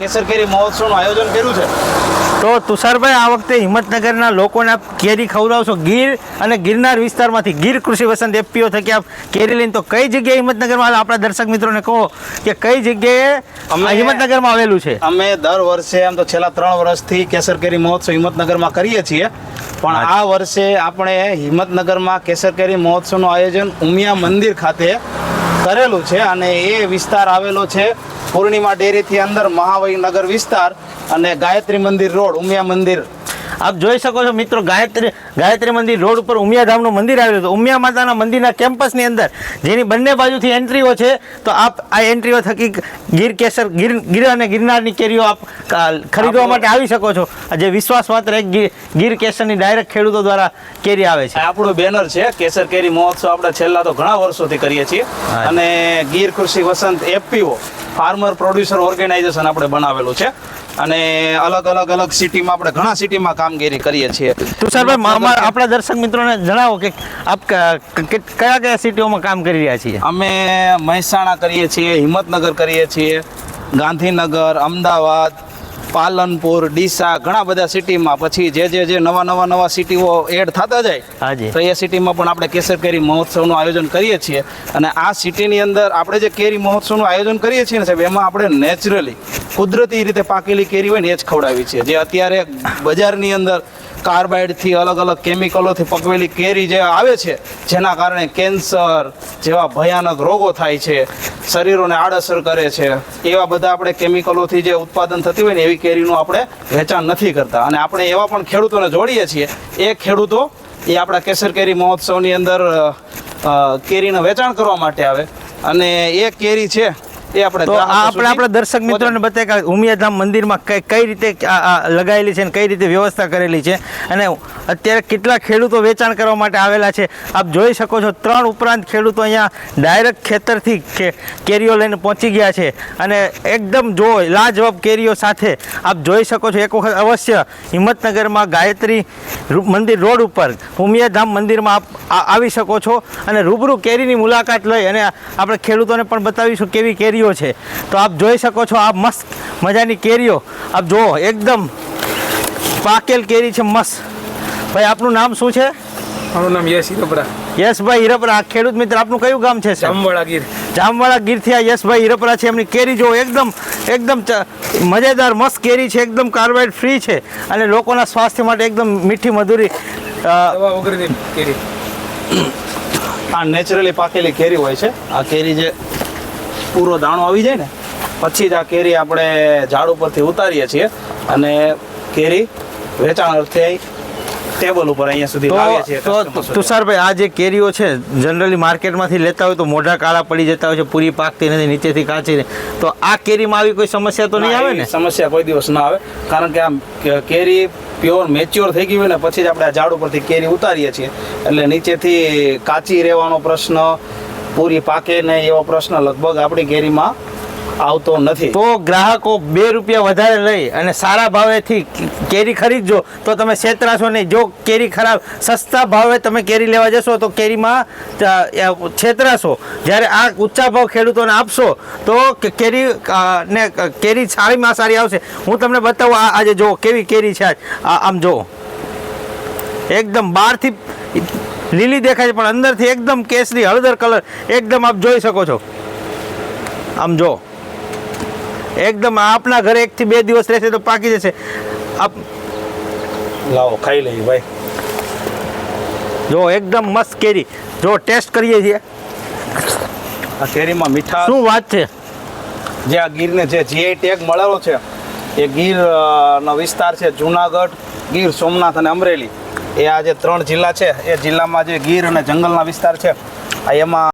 કેસર કેરી મહોત્સવનું આયોજન કર્યું છે? તો તુષારભાઈ આ વખતે હિંમતનગરના લોકોને આપ કેરી ખવડાવશો? ગીર અને ગિરનાર વિસ્તારમાંથી ગીર કૃષિ વસંત એફપીઓ થકી આપ કેરી લઈને તો કઈ જગ્યાએ હિંમતનગરમાં આપણા દર્શક મિત્રોને કહો કે કઈ જગ્યાએ અમે- હિંમતનગરમાં આવેલું છે? અમે દર વર્ષે આમ તો છેલ્લા ત્રણ વર્ષથી કેસર કેરી મહોત્સવ હિંમતનગરમાં કરીએ છીએ. પણ આ વર્ષે આપણે હિંમતનગરમાં કેસર કેરી મહોત્સવનું આયોજન ઉમિયા મંદિર ખાતે કરેલું છે અને એ વિસ્તાર આવેલો છે પૂર્ણિમા ડેરીથી અંદર મહાવૈનગર વિસ્તાર અને ગાયત્રી મંદિર રોડ ઉમિયા મંદિર આપ જોઈ શકો છો મિત્રો ગાયત્રી ગાયત્રી મંદિર રોડ ઉપર ઉમિયાધામનું મંદિર આવેલું હતું ઉમિયા માતાના મંદિરના કેમ્પસની અંદર જેની બંને બાજુથી એન્ટ્રીઓ છે તો આપ આ એન્ટ્રીઓ થકી ગીર કેસર ગીર ગીર અને ગિરનારની કેરીઓ આપ ખરીદવા માટે આવી શકો છો. જે વિશ્વાસ માત્ર એક ગીર કેસરની ડાયરેક્ટ ખેડૂતો દ્વારા કેરી આવે છે. આપણું બેનર છે કેસર કેરી મહોત્સવ આપણે છેલ્લા તો ઘણા વર્ષોથી કરીએ છીએ. અને Gir Krishi Vasant FPO farmer producer organisation આપણે બનાવેલું છે. અને અલગ અલગ અલગ સિટીમાં આપણે ઘણા સિટીમાં કામગીરી કરીએ છીએ. તુષારભાઈ આપણા દર્શક મિત્રોને જણાવો કે આપ કયા કયા સિટીઓમાં કામ કરી રહ્યા છીએ? અમે મહેસાણા કરીએ છીએ હિંમતનગર કરીએ છીએ ગાંધીનગર અમદાવાદ પાલનપુર ડીસા ઘણા બધા સિટીમાં પછી જે જે જે નવા નવા નવા સિટીઓ એડ થતા જાય હાજી. તો એ સિટીમાં પણ આપણે કેસર કેરી મહોત્સવનું આયોજન કરીએ છીએ. અને આ સિટીની અંદર આપણે જે કેરી મહોત્સવનું આયોજન કરીએ છીએ ને સાહેબ એમાં આપણે નેચરલી કુદરતી રીતે પાકેલી કેરી હોય ને એ જ ખવડાવી છીએ. જે અત્યારે બજારની અંદર કાર્બાઇડથી અલગ અલગ કેમિકલોથી પકવેલી કેરી જે આવે છે જેના કારણે કેન્સર જેવા ભયાનક રોગો થાય છે શરીરોને આડઅસર કરે છે એવા બધા આપણે કેમિકલોથી જે ઉત્પાદન થતી હોય ને એવી કેરીનું આપણે વેચાણ નથી કરતા. અને આપણે એવા પણ ખેડૂતોને જોડીએ છીએ, એ ખેડૂતો એ આપણા કેસર કેરી મહોત્સવની અંદર કેરીનું વેચાણ કરવા માટે આવે. અને એ કેરી છે એ આપણે તો આ આપણે આપણા દર્શક મિત્રોને બતાવે કે ઉમિયાધામ મંદિરમાં કઈ કઈ રીતે લગાવેલી છે અને કઈ રીતે વ્યવસ્થા કરેલી છે? અને અત્યારે કેટલા ખેડૂતો વેચાણ કરવા માટે આવેલા છે? આપ જોઈ શકો છો ત્રણ ઉપરાંત ખેડૂતો અહીંયા ડાયરેક્ટ ખેતરથી કેરીઓ લઈને પહોંચી ગયા છે. અને એકદમ જો લાજવાબ કેરીઓ સાથે આપ જોઈ શકો છો એક વખત અવશ્ય હિંમતનગરમાં ગાયત્રી મંદિર રોડ ઉપર ઉમિયાધામ મંદિરમાં આપ આવી શકો છો. અને રૂબરૂ કેરીની મુલાકાત લઈ અને આપણે ખેડૂતોને પણ બતાવીશું કેવી કેરીઓ છે. તો આપ જોઈ શકો છો આ મસ્ત મજાની કેરીઓ. આપ જુઓ એકદમ પાકેલ કેરી છે મસ્ત. ભાઈ આપનું નામ શું છે? મારું નામ યશ હિરપરા. યશભાઈ હિરપરા ખેડૂત મિત્ર આપનું કયું ગામ છે? જામવાળા ગીર. જામવાળા ગીરથી આ યશભાઈ હિરપરા છે એમની કેરી જો એકદમ એકદમ મજેદાર મસ્ત કેરી છે એકદમ કાર્બાઇડ ફ્રી છે અને લોકોના સ્વાસ્થ્ય માટે એકદમ મીઠી મધુરી કેરી. આ નેચરલી પાકેલી કેરી હોય છે. આ કેરી જે પૂરો દાણો આવી જાય ને પછી જ આ કેરી આપણે ઝાડ ઉપરથી ઉતારીએ છીએ અને કેરી વેચાણ અર્થે ટેબલ ઉપર અહીંયા સુધી લાવીએ છીએ તો. તુષારભાઈ આ જે કેરીઓ છે જનરલી માર્કેટમાંથી લેતા હોય તો મોઢા કાળા પડી જતા હોય છે પૂરી પાકતી નથી નીચેથી કાચી. તો આ કેરીમાં આવી કોઈ સમસ્યા તો નહીં આવે ને સમસ્યા કોઈ દિવસ ના આવે કારણ કે આમ કેરી પ્યોર મેચ્યોર થઈ ગઈ હોય ને પછી જ આપણે આ ઝાડ ઉપરથી કેરી ઉતારીએ છીએ એટલે નીચેથી કાચી રહેવાનો પ્રશ્ન પૂરી પાકે નહીં એવો પ્રશ્ન લગભગ આપણી કેરીમાં આવતો નથી. તો ગ્રાહકો બે રૂપિયા વધારે લઈ અને સારા ભાવેથી કેરી ખરીદજો, તો તમે છેતરાશો નહીં. જો કેરી ખરાબ, સસ્તા ભાવે તમે કેરી લેવા જશો, તો કેરીમાં છેતરાશો. જ્યારે આ ઊંચા ભાવ ખેડૂતોને આપશો, તો કેરી ને કેરી સારીમાં સારી આવશે. હું તમને બતાવું આજે જો કેવી કેરી છે આમ જો. એકદમ બહારથી લીલી દેખાય છે પણ અંદરથી એકદમ કેસરી હળદર કલર. એકદમ આપ જોઈ શકો છો. આમ જો. એકદમ આપના ઘરે એકથી બે દિવસ રહેશે તો પાકી જશે. આપ લાવો ખાઈ લઈએ ભાઈ. જો એકદમ મસ્ત કેરી. જો ટેસ્ટ કરીએ છીએ. આ કેરીમાં મીઠા શું વાત છે? જે આ ગીરને જે જીઆઈ ટેગ મળેલો છે એ ગીર નો વિસ્તાર છે જુનાગઢ ગીર સોમનાથ અને અમરેલી. એ આ જે ત્રણ જિલ્લા છે, એ જિલ્લામાં જે ગીર અને જંગલના વિસ્તાર છે એમાં